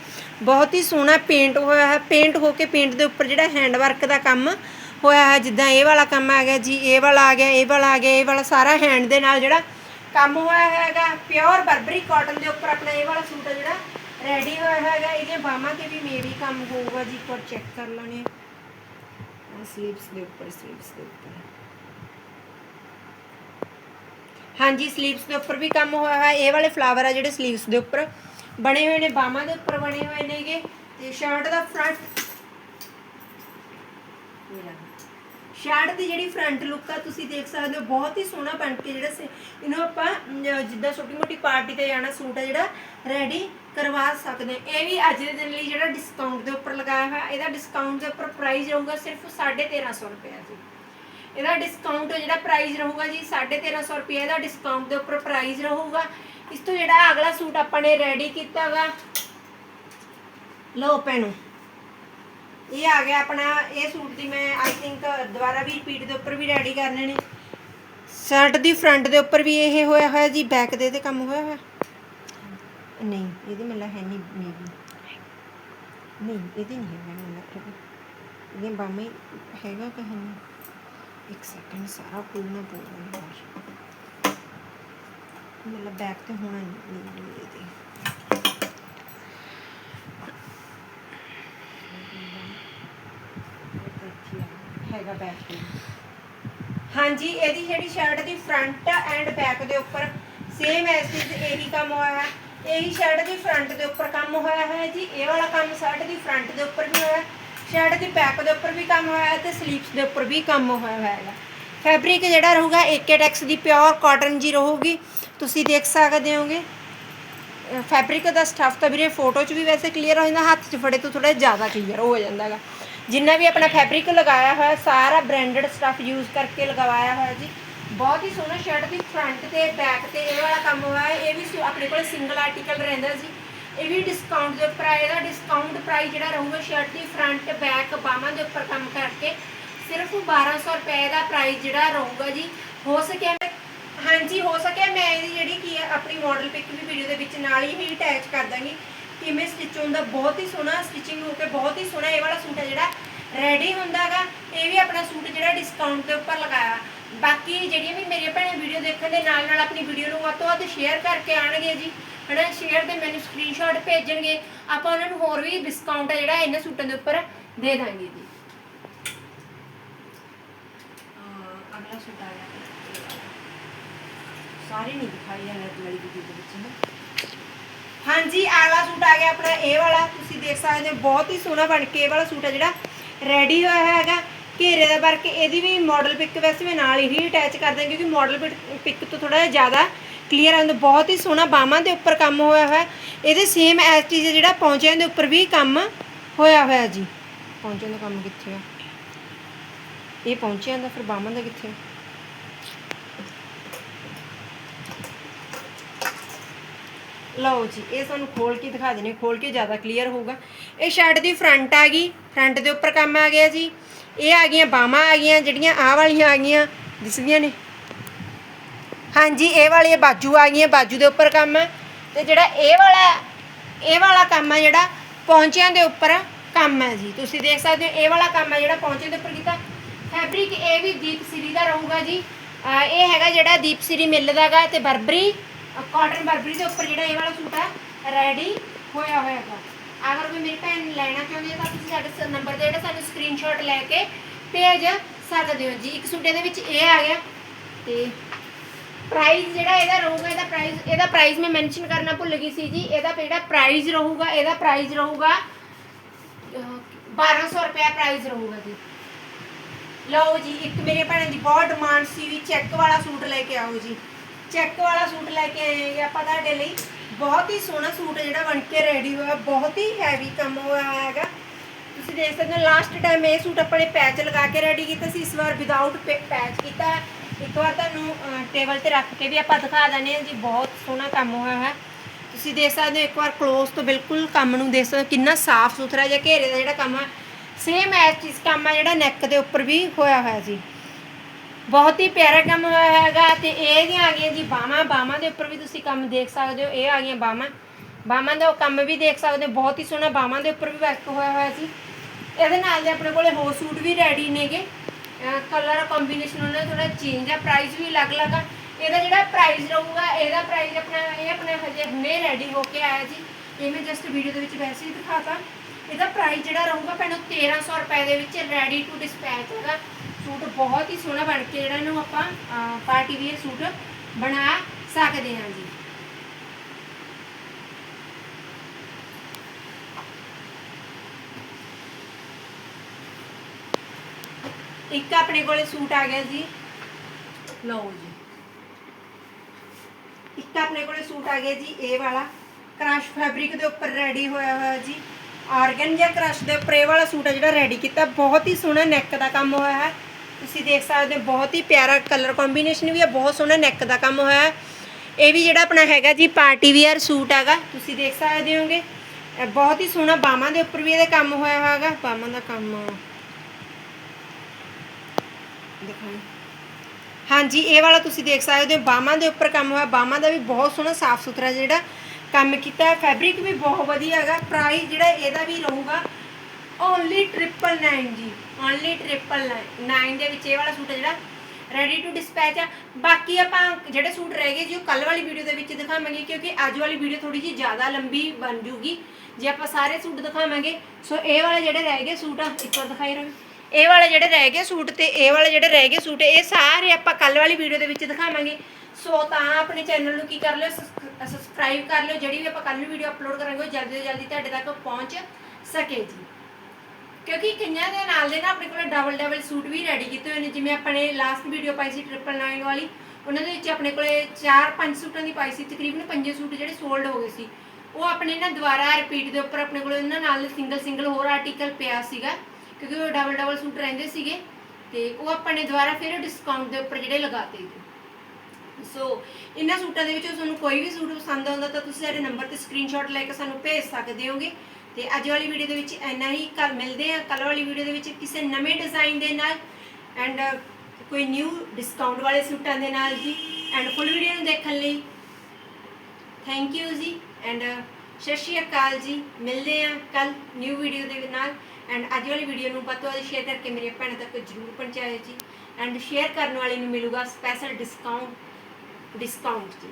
ਬਹੁਤ ਹੀ ਸੋਹਣਾ ਪੇਂਟ ਹੋਇਆ ਹੈ ਪੇਂਟ ਹੋ ਕੇ ਪੇਂਟ ਦੇ ਉੱਪਰ ਜਿਹੜਾ ਹੈਂਡ ਵਰਕ ਦਾ ਕੰਮ ਹੋਇਆ ਹੈ, ਜਿੱਦਾਂ ਇਹ ਵਾਲਾ ਕੰਮ ਆ ਗਿਆ ਜੀ, ਇਹ ਵਾਲਾ ਆ ਗਿਆ, ਇਹ ਵਾਲਾ ਆ ਗਿਆ, ਇਹ ਵਾਲਾ ਸਾਰਾ ਹੈਂਡ ਦੇ ਨਾਲ ਜਿਹੜਾ ਕੰਮ ਹੋਇਆ ਹੈਗਾ। ਪਿਓਰ ਬਰਬਰੀ ਕਾਟਨ ਦੇ ਉੱਪਰ ਆਪਣਾ ਇਹ ਵਾਲਾ ਸੂਟ ਹੈ ਜਿਹੜਾ ਰੈਡੀ ਹੋਇਆ ਹੈਗਾ। ਇਹਦੀਆਂ ਬਾਹਾਂ ਤੇ ਵੀ ਮੇਰੀ ਕੰਮ ਹੋਊਗਾ ਜੀ, ਇੱਕ ਵਾਰ ਚੈੱਕ ਕਰ ਲੈਣੇ ਸਲੀਵਸ ਦੇ ਉੱਪਰ ਸਲੀਵਸ ਦੇ ਉੱਪਰ। ਹਾਂਜੀ ਸਲੀਵਸ ਦੇ ਉੱਪਰ ਵੀ ਕੰਮ ਹੋਇਆ ਹੋਇਆ। ਇਹ ਵਾਲੇ ਫਲਾਵਰ ਆ ਜਿਹੜੇ ਸਲੀਵਸ ਦੇ ਉੱਪਰ। ਬਣੇ ਹੋਏ ਨੇ, ਬਾਹਾਂ ਦੇ ਉੱਪਰ ਬਣੇ ਹੋਏ ਨੇਗੇ। ਤੇ ਸ਼ਰਟ ਦਾ ਫਰੰਟ ਸ਼ਰਟ ਦੀ ਜਿਹੜੀ ਫਰੰਟ ਲੁੱਕ ਆ, ਤੁਸੀਂ ਦੇਖ ਸਕਦੇ ਹੋ, ਬਹੁਤ ਹੀ ਸੋਹਣਾ ਬਣ ਕੇ ਜਿਹੜਾ ਇਹਨੂੰ ਆਪਾਂ ਜਿੱਦਾਂ ਛੋਟੀ ਮੋਟੀ ਪਾਰਟੀ ਤੇ ਜਾਣਾ, ਸੂਟ ਆ ਜਿਹੜਾ ਰੈਡੀ ਕਰਵਾ ਸਕਦੇ ਇਹ ਵੀ ਅੱਜ ਦੇ ਦਿਨ ਲਈ ਜਿਹੜਾ ਡਿਸਕਾਊਂਟ ਦੇ ਉੱਪਰ ਲਗਾਇਆ ਹੋਇਆ। ਇਹਦਾ ਡਿਸਕਾਊਂਟ ਦੇ ਉੱਪਰ ਪ੍ਰਾਈਸ ਰਹੂਗਾ ਸਿਰਫ 1350 ਰੁਪਏ ਜੀ। ਇਹਦਾ ਡਿਸਕਾਊਂਟ ਜਿਹੜਾ ਪ੍ਰਾਈਸ ਰਹੂਗਾ ਜੀ 1350 ਰੁਪਏ ਇਹਦਾ ਡਿਸਕਾਊਂਟ ਦੇ ਉੱਪਰ ਪ੍ਰਾਈਸ ਰਹੂਗਾ। ਇਸ ਤੋਂ ਜਿਹੜਾ ਅਗਲਾ ਸੂਟ ਆਪਾਂ ਨੇ ਰੈਡੀ ਕੀਤਾਗਾ, ਲਓ ਭੈਣੋ, ਇਹ ਆ ਗਿਆ ਆਪਣਾ, ਇਹ ਸੂਟ ਦੀ ਮੈਂ ਆਈ ਥਿੰਕ ਦੁਬਾਰਾ ਵੀ ਰਿਪੀਟ ਦੇ ਉੱਪਰ ਵੀ ਰੈਡੀ ਕਰਨੇ ਨੇ ਸ਼ਰਟ ਦੀ ਫਰੰਟ ਦੇ ਉੱਪਰ ਵੀ ਇਹ ਹੋਇਆ ਹੋਇਆ ਜੀ ਬੈਕ ਦੇ ਤੇ ਕੰਮ ਹੋਇਆ ਹੋਇਆ। ਨਹੀਂ, ਇਹਦੀ ਮੱਲਾ ਹੈ ਨਹੀਂ ਮੇਬੀ ਨਹੀਂ, ਇਹਦੇ ਨਹੀਂ ਹੈ, ਮੈਨੂੰ ਲੱਗਦਾ ਇਹਦੇ ਬਾਮੇ ਹੈਗਾ ਕਿ ਹੈ ਨਹੀਂ? ਇੱਕ ਸੈਕਿੰਡ ਸਾਰਾ ਖੋਲਣਾ ਪਊਗਾ ਯਾਰ ਮਤਲਬ ਬੈਕ ਤੇ ਹੋਣਾ ਨਹੀਂ ਨਹੀਂ ਇਹਦੇ। ਹੈਗਾ ਬੈਕ ਤੇ। ਹਾਂਜੀ ਇਹਦੀ ਜਿਹੜੀ ਸ਼ਰਟ ਦੀ ਫਰੰਟ ਐਂਡ ਬੈਕ ਦੇ ਉੱਪਰ ਸੇਮ ਐਸ ਇਜ਼ ਇਹੀ ਕੰਮ ਹੋਇਆ ਹੈ। ਇਹੀ ਸ਼ਰਟ ਦੀ ਫਰੰਟ ਦੇ ਉੱਪਰ ਕੰਮ ਹੋਇਆ ਹੈ ਜੀ ਇਹ ਵਾਲਾ ਕੰਮ ਸ਼ਰਟ ਦੀ ਫਰੰਟ ਦੇ ਉੱਪਰ ਵੀ ਹੋਇਆ ਸ਼ਰਟ ਦੀ ਬੈਕ ਦੇ ਉੱਪਰ ਵੀ ਕੰਮ ਹੋਇਆ ਹੈ ਤੇ ਸਲੀਵਸ ਦੇ ਉੱਪਰ ਵੀ ਕੰਮ ਹੋਇਆ ਹੋਇਆ। ਹੈਗਾ ਫੈਬਰਿਕ ਜਿਹੜਾ ਰਹੂਗਾ ਏਕੇਟੈਕਸ ਦੀ ਪਿਓਰ ਕਾਟਨ ਜੀ ਰਹੂਗੀ। ਤੁਸੀਂ ਦੇਖ ਸਕਦੇ ਹੋਗੇ। ਫੈਬਰਿਕ ਦਾ ਸਟਫ ਤਾਂ ਵੀਰੇ ਫੋਟੋ 'ਚ ਵੀ ਵੈਸੇ ਕਲੀਅਰ ਹੋ ਜਾਂਦਾ, ਹੱਥ 'ਚ ਫੜੇ ਤੋਂ ਥੋੜਾ ਜ਼ਿਆਦਾ ਕਲੀਅਰ ਹੋ ਜਾਂਦਾ ਹੈਗਾ। ਜਿੰਨਾ ਵੀ ਆਪਣਾ ਫੈਬਰਿਕ ਲਗਾਇਆ ਹੋਇਆ, ਸਾਰਾ ਬ੍ਰਾਂਡਡ ਸਟਫ ਯੂਜ਼ ਕਰਕੇ ਲਗਵਾਇਆ ਹੋਇਆ ਜੀ। ਬਹੁਤ ਹੀ ਸੋਹਣਾ ਸ਼ਰਟ ਦੀ ਫਰੰਟ ਤੇ ਬੈਕ ਤੇ ਇਹ ਵਾਲਾ ਕੰਮ ਹੋਇਆ ਹੈ ਇਹ ਵੀ ਆਪਣੇ ਕੋਲ ਸਿੰਗਲ ਆਰਟੀਕਲ ਰਹਿੰਦਾ ਜੀ। ਇਹ ਵੀ ਡਿਸਕਾਊਂਟ ਦੇ ਉੱਪਰ ਆਏਗਾ ਡਿਸਕਾਊਂਟ ਪ੍ਰਾਈਸ ਜਿਹੜਾ ਰਹੂਗਾ ਸ਼ਰਟ ਦੀ ਫਰੰਟ ਬੈਕ ਬਾਹਾਂ ਦੇ ਉੱਪਰ ਕੰਮ ਕਰਕੇ ਸਿਰਫ 1200 ਰੁਪਏ ਦਾ ਪ੍ਰਾਈਸ ਜਿਹੜਾ ਰਹੂਗਾ ਜੀ। ਹੋ ਸਕਿਆ ਮੈਂ, ਹਾਂਜੀ, ਹੋ ਸਕਿਆ। ਮੈਂ ਇਹਦੀ ਜਿਹੜੀ ਕੀ ਹੈ ਆਪਣੀ ਮਾਡਲ ਪਿਕ ਵੀ ਵੀਡੀਓ ਦੇ ਵਿੱਚ ਨਾਲ ਹੀ ਹੀ ਅਟੈਚ ਕਰ ਦਾਂਗੀ ਕਿਵੇਂ ਸਟਿਚ ਹੁੰਦਾ ਬਹੁਤ ਹੀ ਸੋਹਣਾ ਸਟਿਚਿੰਗ ਹੋ ਕੇ ਬਹੁਤ ਹੀ ਸੋਹਣਾ ਇਹ ਵਾਲਾ ਸੂਟ ਹੈ ਜਿਹੜਾ ਰੈਡੀ ਹੁੰਦਾਗਾ ਇਹ ਵੀ ਆਪਣਾ ਸੂਟ ਜਿਹੜਾ ਡਿਸਕਾਊਂਟ ਦੇ ਉੱਪਰ ਲਗਾਇਆ। ਬਾਕੀ ਜਿਹੜੀਆਂ ਵੀ ਮੇਰੀਆਂ ਭੈਣਾਂ ਵੀਡੀਓ ਦੇਖਣ ਦੇ ਨਾਲ ਨਾਲ ਆਪਣੀ ਵੀਡੀਓ ਨੂੰ ਵੱਧ ਤੋਂ ਵੱਧ ਸ਼ੇਅਰ ਕਰਕੇ ਆਣਗੇ ਜੀ ਹਨਾ? ਸ਼ੇਅਰ ਤੇ ਮੈਨੂੰ ਸਕਰੀਨਸ਼ਾਟ ਭੇਜਣਗੇ। ਆਪਾਂ ਉਹਨਾਂ ਨੂੰ ਹੋਰ ਵੀ ਡਿਸਕਾਊਂਟ ਹੈ ਜਿਹੜਾ ਇਹਨਾਂ ਸੂਟਾਂ ਦੇ ਉੱਪਰ ਦੇ ਦਾਂਗੇ ਜੀ। ਅਗਲਾ ਸੂਟ ਆ ਗਿਆ। ਸਾਰੇ ਨਹੀਂ ਦਿਖਾਈ ਜਾਂਦੇ ਵਾਲੀ ਵੀਡੀਓ ਦੇ ਵਿੱਚ ਨਾ ਹਾਂਜੀ ਆਲਾ ਸੂਟ ਆ ਗਿਆ ਆਪਣਾ ਇਹ ਵਾਲਾ। ਤੁਸੀਂ ਦੇਖ ਸਕਦੇ ਹੋ ਬਹੁਤ ਹੀ ਸੋਹਣਾ ਬਣ ਕੇ ਇਹ ਵਾਲਾ ਸੂਟ ਹੈ ਜਿਹੜਾ। ਰੈਡੀ ਹੋਇਆ ਹੈਗਾ। ਘੇਰੇ ਦਾ ਵਰਕ, ਇਹਦੀ ਵੀ ਮਾਡਲ ਪਿਕ ਵੈਸੇ ਮੈਂ ਨਾਲ ਹੀ ਅਟੈਚ ਕਰ ਦਾਂਗੀ ਕਿਉਂਕਿ ਮਾਡਲ ਪਿਕ ਤੋਂ ਥੋੜਾ ਜ਼ਿਆਦਾ ਕਲੀਅਰ ਆਉਂਦਾ ਬਹੁਤ ਹੀ ਸੋਹਣਾ ਬਾਹਾਂ ਦੇ ਉੱਪਰ ਕੰਮ ਹੋਇਆ ਹੋਇਆ। ਇਹਦੇ ਸੇਮ ਐਸ ਟੀ ਜਿਹੜਾ ਪੌਂਚਿਆਂ ਦੇ ਉੱਪਰ ਵੀ ਕੰਮ ਹੋਇਆ ਹੋਇਆ ਜੀ। ਪੌਂਚਿਆਂ ਦਾ ਕੰਮ ਕਿੱਥੇ ਆ? ਇਹ ਪੌਂਚਿਆਂ ਦਾ, ਫਿਰ ਬਾਹਾਂ ਦਾ ਕਿੱਥੇ ਲਓ ਜੀ, ਇਹ ਤੁਹਾਨੂੰ ਖੋਲ ਕੇ ਦਿਖਾ ਦਿੰਨੇ ਖੋਲ ਕੇ ਜ਼ਿਆਦਾ ਕਲੀਅਰ ਹੋਊਗਾ। ਇਹ ਸ਼ਰਟ ਦੀ ਫਰੰਟ ਆ ਗਈ। ਫਰੰਟ ਦੇ ਉੱਪਰ ਕੰਮ ਆ ਗਿਆ ਜੀ। ਇਹ ਆ ਗਈਆਂ, ਬਾਹਾਂ ਆ ਗਈਆਂ, ਜਿਹੜੀਆਂ ਆਹ ਵਾਲੀਆਂ ਆ ਗਈਆਂ। ਦਿਸਦੀਆਂ ਨੇ? ਹਾਂਜੀ, ਇਹ ਵਾਲੀ ਬਾਜੂ ਆ ਗਈਆਂ, ਬਾਜੂ ਦੇ ਉੱਪਰ ਕੰਮ ਹੈ ਤੇ ਜਿਹੜਾ ਇਹ ਵਾਲਾ ਇਹ ਵਾਲਾ ਕੰਮ ਹੈ ਜਿਹੜਾ ਪੌਂਚਿਆਂ ਦੇ ਉੱਪਰ ਕੰਮ ਹੈ ਜੀ। ਤੁਸੀਂ ਦੇਖ ਸਕਦੇ ਹੋ, ਇਹ ਵਾਲਾ ਕੰਮ ਹੈ ਜਿਹੜਾ ਪੌਂਚਿਆਂ ਦੇ ਉੱਪਰ ਕੀਤਾ। ਫੈਬਰਿਕ ਇਹ ਵੀ ਦੀਪ ਸਿਰੀ ਦਾ ਰਹੂਗਾ ਜੀ। ਇਹ ਹੈਗਾ ਜਿਹੜਾ ਦੀਪ ਸਿਰੀ ਮਿਲ ਦਾਗਾ ਤੇ ਬਰਬਰੀ ਕਾਟਨ ਬਰਬਰੀ ਦੇ ਉੱਪਰ ਜਿਹੜਾ ਇਹ ਵਾਲਾ ਸੂਟ ਹੈ ਰੈਡੀ ਹੋਇਆ ਹੋਇਆ ਹੈਗਾ ਅਗਰ ਕੋਈ ਮੇਰੀ ਭੈਣ ਨੇ ਲੈਣਾ ਚਾਹੁੰਦੀ ਹੈ ਤਾਂ ਤੁਸੀਂ ਸਾਡੇ ਨੰਬਰ ਦੇ ਜਿਹੜਾ ਸਾਨੂੰ ਸਕਰੀਨਸ਼ਾਟ ਲੈ ਕੇ ਭੇਜ ਸਕਦੇ ਹੋ ਜੀ। ਇੱਕ ਸੂਟ ਇਹਦੇ ਵਿੱਚ ਇਹ ਆ ਗਿਆ। ਤੇ ਪ੍ਰਾਈਸ ਜਿਹੜਾ ਇਹਦਾ ਰਹੂਗਾ ਇਹਦਾ ਪ੍ਰਾਈਸ ਇਹਦਾ ਪ੍ਰਾਈਸ ਮੈਂ ਮੈਂਸ਼ਨ ਕਰਨਾ ਭੁੱਲ ਗਈ ਸੀ ਜੀ। ਇਹਦਾ ਜਿਹੜਾ ਪ੍ਰਾਈਸ ਰਹੂਗਾ ਇਹਦਾ ਪ੍ਰਾਈਸ ਰਹੂਗਾ ਅਹ, 1200 ਰੁਪਏ ਪ੍ਰਾਈਸ ਰਹੂਗਾ ਜੀ। ਲਓ ਜੀ ਇੱਕ ਮੇਰੇ ਭੈਣ ਦੀ ਬਹੁਤ ਡਿਮਾਂਡ ਸੀ ਵੀ ਚੈੱਕ ਵਾਲਾ ਸੂਟ ਲੈ ਕੇ ਆਓ ਜੀ। ਚੈੱਕ ਵਾਲਾ ਸੂਟ ਲੈ ਕੇ ਆਏ ਹੈਗੇ ਆਪਾਂ ਤੁਹਾਡੇ ਲਈ। ਬਹੁਤ ਹੀ ਸੋਹਣਾ ਸੂਟ ਜਿਹੜਾ ਬਣ ਕੇ ਰੈਡੀ ਹੋਇਆ, ਬਹੁਤ ਹੀ ਹੈਵੀ ਕੰਮ ਹੋਇਆ ਹੈਗਾ। ਤੁਸੀਂ ਦੇਖ ਸਕਦੇ ਹੋ ਲਾਸਟ ਟਾਈਮ ਇਹ ਸੂਟ ਆਪਣੇ ਪੈਚ ਲਗਾ ਕੇ ਰੈਡੀ ਕੀਤਾ ਸੀ, ਇਸ ਵਾਰ ਵਿਦਆਊਟ ਪੈਚ ਕੀਤਾ ਇੱਕ ਵਾਰ ਤੁਹਾਨੂੰ ਟੇਬਲ ਤੇ ਰੱਖ ਕੇ ਵੀ ਆਪਾਂ ਦਿਖਾ ਦਿੰਦੇ ਹਾਂ ਜੀ, ਬਹੁਤ ਸੋਹਣਾ ਕੰਮ ਹੋਇਆ ਹੈ ਤੁਸੀਂ ਦੇਖ ਸਕਦੇ ਹੋ, ਇੱਕ ਵਾਰ ক্লোਜ਼ ਤੋਂ ਬਿਲਕੁਲ ਕੰਮ ਨੂੰ ਦੇਖ ਸਕਦੇ ਹੋ, ਕਿੰਨਾ ਸਾਫ਼ ਸੁਥਰਾ ਜਿਹਾ ਘੇਰੇ ਦਾ ਜਿਹੜਾ ਕੰਮ ਹੈ। ਸੇਮ ਐਸ ਚੀਜ਼, ਕੰਮ ਹੈ ਜਿਹੜਾ ਨੈਕ ਦੇ ਉੱਪਰ ਵੀ ਹੋਇਆ ਹੋਇਆ ਜੀ ਬਹੁਤ ਹੀ ਪਿਆਰਾ ਕੰਮ ਹੋਇਆ ਹੈਗਾ ਤੇ ਇਹ ਦੀਆਂ ਆ ਗਈਆਂ ਜੀ ਬਾਹਾਂ ਬਾਹਾਂ ਦੇ ਉੱਪਰ ਵੀ ਤੁਸੀਂ ਕੰਮ ਦੇਖ ਸਕਦੇ ਹੋ, ਇਹ ਆ ਗਈਆਂ ਬਾਹਾਂ। ਬਾਹਾਂ ਦਾ ਕੰਮ ਵੀ ਦੇਖ ਸਕਦੇ ਹੋ, ਬਹੁਤ ਹੀ ਸੋਹਣਾ ਬਾਹਾਂ ਦੇ ਉੱਪਰ ਵੀ ਵਰਕ ਹੋਇਆ ਹੋਇਆ ਸੀ। ਇਹਦੇ ਨਾਲ ਦੇ ਆਪਣੇ ਕੋਲੇ ਹੋਰ ਸੂਟ ਵੀ ਰੈਡੀ ਨੇਗੇ। ਕਲਰ ਕੰਬੀਨੇਸ਼ਨ ਉਹਨਾਂ ਦਾ ਥੋੜਾ ਚੇਂਜ ਆ ਪ੍ਰਾਈਸ ਵੀ ਅਲੱਗ-ਅਲੱਗ ਆ। ਇਹਦਾ ਜਿਹੜਾ ਪ੍ਰਾਈਸ ਰਹੂਗਾ, ਇਹਦਾ ਪ੍ਰਾਈਸ ਆਪਣਾ, ਇਹ ਆਪਣੇ ਹਜੇ ਹੁਣੇ ਰੈਡੀ ਹੋ ਕੇ ਆਇਆ ਜੀ। ਇਹ ਮੈਂ ਜਸਟ ਵੀਡੀਓ ਦੇ ਵਿੱਚ ਵੈਸੇ ਹੀ ਦਿਖਾਤਾ। ਇਹਦਾ ਪ੍ਰਾਈਸ ਜਿਹੜਾ ਰਹੂਗਾ ਭੈਣੋ 1300 ਰੁਪਏ ਦੇ ਵਿੱਚ ਰੈਡੀ ਟੂ ਡਿਸਪੈਚ ਹੈਗਾ। ਸੂਟ ਬਹੁਤ ਹੀ ਸੋਹਣਾ ਬਣ ਕੇ ਜਿਹੜਾ ਇਹਨੂੰ ਆਪਾਂ ਪਾਰਟੀ ਵੀਅਰ ਸੂਟ ਬਣਾ ਸਕਦੇ ਹਾਂ ਜੀ। ਇੱਕ ਆਪਣੇ ਕੋਲੇ ਸੂਟ ਆ ਗਿਆ ਜੀ। ਲਓ ਜੀ। ਇੱਕ ਆਪਣੇ ਕੋਲੇ ਸੂਟ ਆ ਗਿਆ ਜੀ, ਇਹ ਵਾਲਾ। ਕ੍ਰਸ਼ ਫੈਬਰਿਕ ਦੇ ਉੱਪਰ ਰੈਡੀ ਹੋਇਆ ਹੋਇਆ ਜੀ। ਆਰਗਨ ਜਾਂ ਕ੍ਰਸ਼ ਦੇ ਉੱਪਰ ਇਹ ਵਾਲਾ ਸੂਟ ਹੈ ਜਿਹੜਾ ਰੈਡੀ ਕੀਤਾ। ਬਹੁਤ ਹੀ ਸੋਹਣਾ ਨੈਕ ਦਾ ਕੰਮ ਹੋਇਆ ਹੈ। ਤੁਸੀਂ ਦੇਖ ਸਕਦੇ ਹੋ, ਬਹੁਤ ਹੀ ਪਿਆਰਾ ਕਲਰ ਕੰਬੀਨੇਸ਼ਨ ਵੀ ਹੈ, ਬਹੁਤ ਸੋਹਣਾ ਨੈਕ ਦਾ ਕੰਮ ਹੋਇਆ। ਹੈ ਇਹ ਵੀ ਜਿਹੜਾ ਆਪਣਾ ਹੈਗਾ ਜੀ ਪਾਰਟੀ ਵੀਅਰ ਸੂਟ ਹੈਗਾ, ਤੁਸੀਂ ਦੇਖ ਸਕਦੇ ਹੋਗੇ। ਬਹੁਤ ਹੀ ਸੋਹਣਾ ਬਾਹਾਂ ਦੇ ਉੱਪਰ ਵੀ ਇਹਦੇ ਕੰਮ ਹੋਇਆ ਹੋਇਆ ਹੈਗਾ। ਬਾਹਾਂ ਦਾ ਕੰਮ। ਦਿਖਾਈ ਹਾਂਜੀ, ਇਹ ਵਾਲਾ ਤੁਸੀਂ ਦੇਖ ਸਕਦੇ ਹੋ ਬਾਹਾਂ ਦੇ ਉੱਪਰ ਕੰਮ ਹੋਇਆ। ਬਾਹਾਂ ਦਾ ਵੀ ਬਹੁਤ ਸੋਹਣਾ ਸਾਫ਼ ਸੁਥਰਾ ਜਿਹੜਾ ਕੰਮ ਕੀਤਾ ਹੈ। ਫੈਬਰਿਕ ਵੀ ਬਹੁਤ ਵਧੀਆ ਹੈਗਾ। ਪ੍ਰਾਈਸ ਜਿਹੜਾ ਇਹਦਾ ਵੀ ਰਹੂਗਾ ਓਨਲੀ 999 ਜੀ। ਓਨਲੀ 999 ਦੇ ਵਿੱਚ ਇਹ ਵਾਲਾ ਸੂਟ ਹੈ ਜਿਹੜਾ ਰੈਡੀ ਟੂ ਡਿਸਪੈਚ ਆ। ਬਾਕੀ ਆਪਾਂ ਜਿਹੜੇ ਸੂਟ ਰਹਿ ਗਏ ਜੀ, ਉਹ ਕੱਲ ਵਾਲੀ ਵੀਡੀਓ ਦੇ ਵਿੱਚ ਦਿਖਾਵਾਂਗੇ, ਕਿਉਂਕਿ ਅੱਜ ਵਾਲੀ ਵੀਡੀਓ ਥੋੜੀ ਜਿਹੀ ਜ਼ਿਆਦਾ ਲੰਬੀ ਬਣ ਜੂਗੀ। ਜੇ ਆਪਾਂ ਸਾਰੇ ਸੂਟ ਦਿਖਾਵਾਂਗੇ, ਸੋ ਇਹ ਵਾਲੇ ਜਿਹੜੇ ਰਹਿ ਗਏ ਸੂਟ ਆ, ਇੱਕ ਵਾਰ ਦਿਖਾਈ ਰਹੇ ਇਹ ਵਾਲੇ ਜਿਹੜੇ ਰਹਿ ਗਏ ਸੂਟ ਤੇ ਇਹ ਵਾਲੇ ਜਿਹੜੇ ਰਹਿ ਗਏ ਸੂਟ, ਇਹ ਸਾਰੇ ਆਪਾਂ ਕੱਲ ਵਾਲੀ ਵੀਡੀਓ ਦੇ ਵਿੱਚ ਦਿਖਾਵਾਂਗੇ। ਸੋ ਤਾਂ ਆਪਣੇ ਚੈਨਲ ਨੂੰ ਕੀ ਕਰ ਲਿਓ ਸਬਸਕ੍ਰਾਈਬ ਕਰ ਲਿਓ, ਜਿਹੜੀ ਵੀ ਆਪਾਂ ਕੱਲ ਨੂੰ ਵੀਡੀਓ ਅਪਲੋਡ ਕਰਾਂਗੇ, ਉਹ ਜਲਦੀ ਤੋਂ ਜਲਦੀ ਤੁਹਾਡੇ ਤੱਕ ਪਹੁੰਚ ਸਕੇ ਜੀ। ਕਿਉਂਕਿ ਕਈਆਂ ਦੇ ਨਾਲ ਦੇ ਨਾ ਆਪਣੇ ਕੋਲ ਡਬਲ ਡਬਲ ਸੂਟ ਵੀ ਰੈਡੀ ਕੀਤੇ ਹੋਏ ਨੇ, ਜਿਵੇਂ ਆਪਣੇ ਲਾਸਟ ਵੀਡੀਓ ਪਾਈ ਸੀ 999 ਵਾਲੀ, ਉਹਨਾਂ ਦੇ ਵਿੱਚ ਆਪਣੇ ਕੋਲੇ 4-5 ਸੂਟਾਂ ਦੀ ਪਾਈ ਸੀ, ਤਕਰੀਬਨ ਪੰਜੇ ਸੂਟ ਜਿਹੜੇ ਸੋਲਡ ਹੋ ਗਏ ਸੀ। ਉਹ ਆਪਣੇ ਨਾ ਦੁਬਾਰਾ ਰਿਪੀਟ ਦੇ ਉੱਪਰ ਆਪਣੇ ਕੋਲੇ ਉਹਨਾਂ ਨਾਲ ਸਿੰਗਲ ਸਿੰਗਲ ਹੋਰ ਆਰਟੀਕਲ ਪਿਆ ਸੀਗਾ, ਕਿਉਂਕਿ ਉਹ ਡਬਲ ਡਬਲ ਸੂਟ ਰਹਿੰਦੇ ਸੀਗੇ, ਤੇ ਉਹ ਆਪਾਂ ਨੇ ਦੁਬਾਰਾ ਫਿਰ ਡਿਸਕਾਊਂਟ ਦੇ ਉੱਪਰ ਜਿਹੜੇ ਲਗਾਤੇ ਸੀ। ਸੋ ਇਹਨਾਂ ਸੂਟਾਂ ਦੇ ਵਿੱਚੋਂ ਤੁਹਾਨੂੰ ਕੋਈ ਵੀ ਸੂਟ ਪਸੰਦ ਆਉਂਦਾ ਤਾਂ ਤੁਸੀਂ ਸਾਡੇ ਨੰਬਰ ਤੇ ਸਕਰੀਨਸ਼ਾਟ ਲੈ ਕੇ ਸਾਨੂੰ ਭੇਜ ਸਕਦੇ ਹੋਗੇ। ਤੇ ਅੱਜ ਵਾਲੀ ਵੀਡੀਓ ਦੇ ਵਿੱਚ ਇੰਨਾ ਹੀ। ਕੱਲ ਮਿਲਦੇ ਆ ਕੱਲ ਵਾਲੀ ਵੀਡੀਓ ਦੇ ਵਿੱਚ ਕਿਸੇ ਨਵੇਂ ਡਿਜ਼ਾਈਨ ਦੇ ਨਾਲ ਐਂਡ ਕੋਈ ਨਿਊ ਡਿਸਕਾਊਂਟ ਵਾਲੇ ਸੂਟਾਂ ਦੇ ਨਾਲ ਜੀ ਐਂਡ ਫੁੱਲ ਵੀਡੀਓ ਨੂੰ ਦੇਖਣ ਲਈ। ਥੈਂਕ ਯੂ ਜੀ ਐਂਡ ਸਤਿ ਸ਼੍ਰੀ ਅਕਾਲ ਜੀ। ਮਿਲਦੇ ਆ ਕੱਲ ਨਿਊ ਵੀਡੀਓ ਦੇ ਨਾਲ ਐਂਡ ਅੱਜ ਵਾਲੀ ਵੀਡੀਓ ਨੂੰ ਵੱਧ ਤੋਂ ਵੱਧ ਸ਼ੇਅਰ ਕਰਕੇ ਮੇਰੇ ਭੈਣਾਂ ਤੱਕ ਜਰੂਰ ਪਹੁੰਚਾਇਓ ਜੀ। ਐਂਡ ਸ਼ੇਅਰ ਕਰਨ ਵਾਲੇ ਨੂੰ ਮਿਲੂਗਾ ਸਪੈਸ਼ਲ ਡਿਸਕਾਊਂਟ ਡਿਸਕਾਊਂਟ ਜੀ।